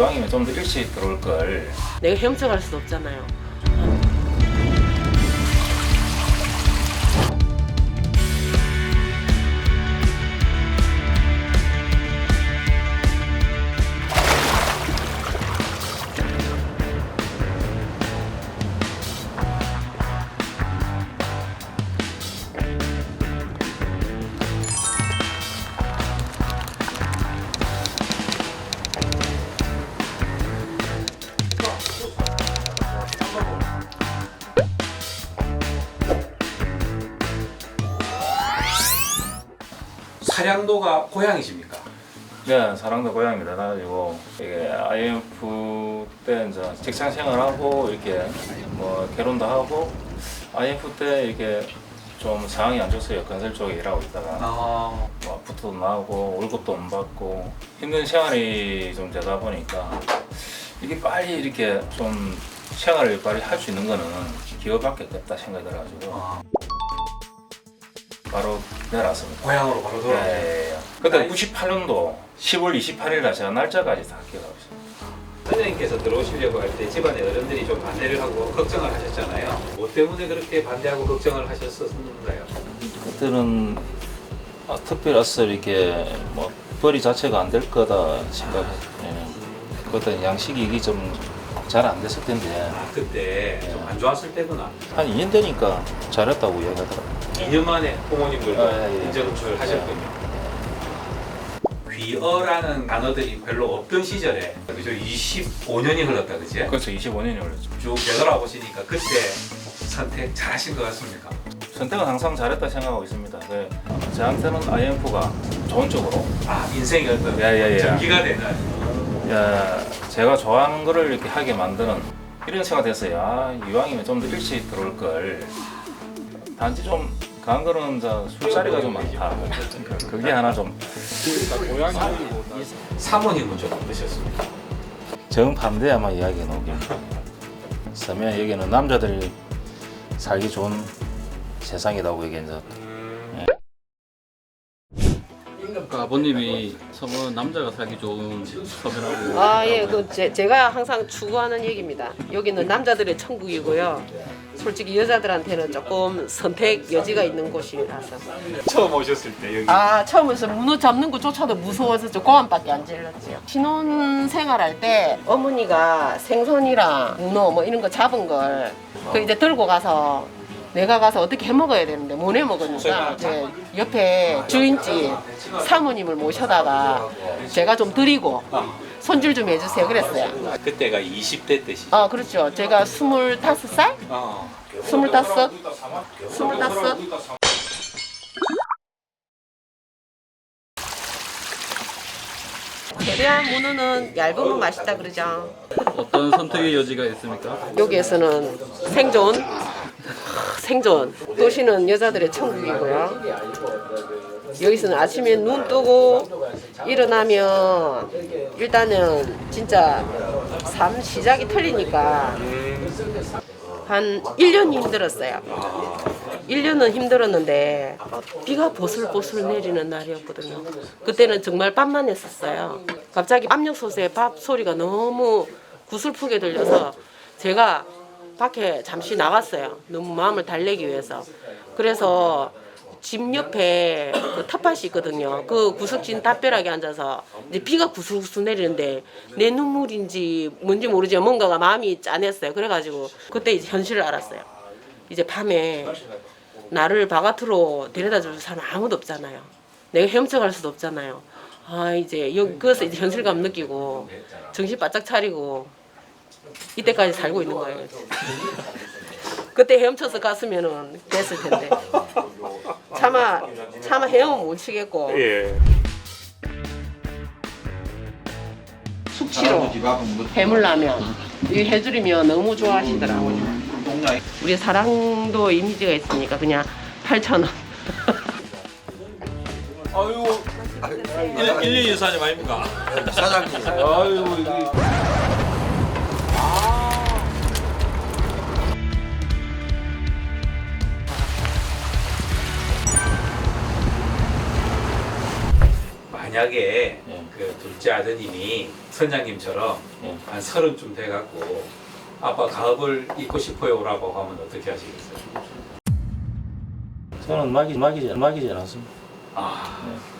이왕이면 좀 더 일찍 들어올 걸. 내가 헤엄쳐갈 수도 없잖아요. 사량도가 고향이십니까? 네, 사랑도 고향입니다. 그래가지고 이게 IMF 때 이제 직장 생활하고 이렇게 뭐 결혼도 하고 IMF 때 이렇게 좀 상황이 안 좋았어요. 건설 쪽에 일하고 있다가 아, 뭐 아프도 나고 월급도 못 받고 힘든 생활이 좀 되다 보니까 이게 빨리 이렇게 좀 생활을 빨리 할 수 있는 거는 기업밖에 없다 생각이 들어가지고 아, 바로 내려왔습니다. 고향으로 바로 돌아오세요. 네. 그때 98년도 10월 28일 날 제가 날짜까지 다 기억하고 있어요. 선생님께서 들어오시려고 할 때 집안의 어른들이 좀 반대를 하고 걱정을 하셨잖아요. 뭐 때문에 그렇게 반대하고 걱정을 하셨었는가요? 그때는 아, 특별히 어서 이렇게 뭐 벌이 자체가 안 될 거다 생각했어요. 그때 양식이 좀 잘 안 됐을 텐데 아, 그때 좀 안 좋았을 때구나. 한 2년 되니까 잘했다고 이야기하더라고요. 2년 만에 부모님들도 아, 예, 예. 인정을 하셨군요. 귀어라는 단어들이 별로 없던 시절에 그죠 25년이 흘렀다 그지? 그렇죠. 25년이 걸렸죠. 쭉 되돌아 보시니까 그때 선택 잘하신 것 같습니까? 선택은 항상 잘했다 생각하고 있습니다. 네. 저한테는 IMF가 좋은 쪽으로 아 인생의 어떤 예, 예, 예. 전기가 되는 야, 제가 좋아하는 거를 이렇게 하게 만드는 이런 생각 됐어요. 아, 이왕이면 좀 더 일찍 들어올 걸. 단지 좀 강한 거는 술자리가 좀 많다. 그게 하나 좀 사모님은 좀 어떠셨습니까? 정반대 아마 이야기해 놓긴. 서면 여기는 남자들이 살기 좋은 세상이라고 이제 아버님이 섬은 남자가 살기 좋은 섬이라고 아, 예, 그 제, 제가 항상 추구하는 얘기입니다. 여기는 남자들의 천국이고요. 솔직히 여자들한테는 조금 선택 여지가 있는 곳이라서. 처음 오셨을 때 여기 아, 처음에서 문어 잡는 것조차도 무서워서 저 고함밖에 안 질렀지요. 신혼 생활할 때 어머니가 생선이랑 문어 뭐 이런 거 잡은 걸 그 이제 들고 가서 내가 가서 어떻게 해 먹어야 되는데 못 해 먹으니까 이제 옆에 주인집 사모님을 모셔다가 제가 좀 드리고 손질 좀 해주세요 그랬어요. 그때가 20대 때시. 아 그렇죠. 제가 스물다섯 살, 어. 스물다섯, 스물다섯. 최대한 문어는 얇으면 맛있다 그러죠. 어떤 선택의 여지가 있습니까? 여기에서는 생존, 생존. 도시는 여자들의 천국이고요. 여기서는 아침에 눈 뜨고 일어나면 일단은 진짜 삶 시작이 틀리니까 한 1년이 힘들었어요. 1년은 힘들었는데 비가 보슬보슬 내리는 날이었거든요. 그때는 정말 밤만 했었어요. 갑자기 압력솥에 밥 소리가 너무 구슬프게 들려서 제가 밖에 잠시 나갔어요. 너무 마음을 달래기 위해서. 그래서 집 옆에 그 텃밭이 있거든요. 그 구석진 담벼락에 앉아서 이제 비가 구슬구슬 내리는데 내 눈물인지 뭔지 모르지만 뭔가가 마음이 짠했어요. 그래가지고 그때 이제 현실을 알았어요. 이제 밤에 나를 바깥으로 데려다 줄 사람 아무도 없잖아요. 내가 헤엄쳐갈 수도 없잖아요. 아 이제 여기 그래서 이제 현실감 느끼고 정신 바짝 차리고 이때까지 살고 있는 거예요. 그때 헤엄쳐서 갔으면은 됐을 텐데. 차마 차마 헤엄은 못 치겠고 예. 숙취로 해물라면 이 해드리면 너무 좋아하시더라고요. 우리 사랑도 이미지가 있으니까 그냥 8천 원. 아유. 1, 1, 2, 4님 아닙니까? 사장님. 아유, 이게. 만약에 예. 그 둘째 아드님이 선장님처럼 예. 한 서른쯤 돼갖고 아빠 가업을 입고 싶어요라고 하면 어떻게 하시겠어요? 저는 막이 막이지 막이지 않습니다. 아 예.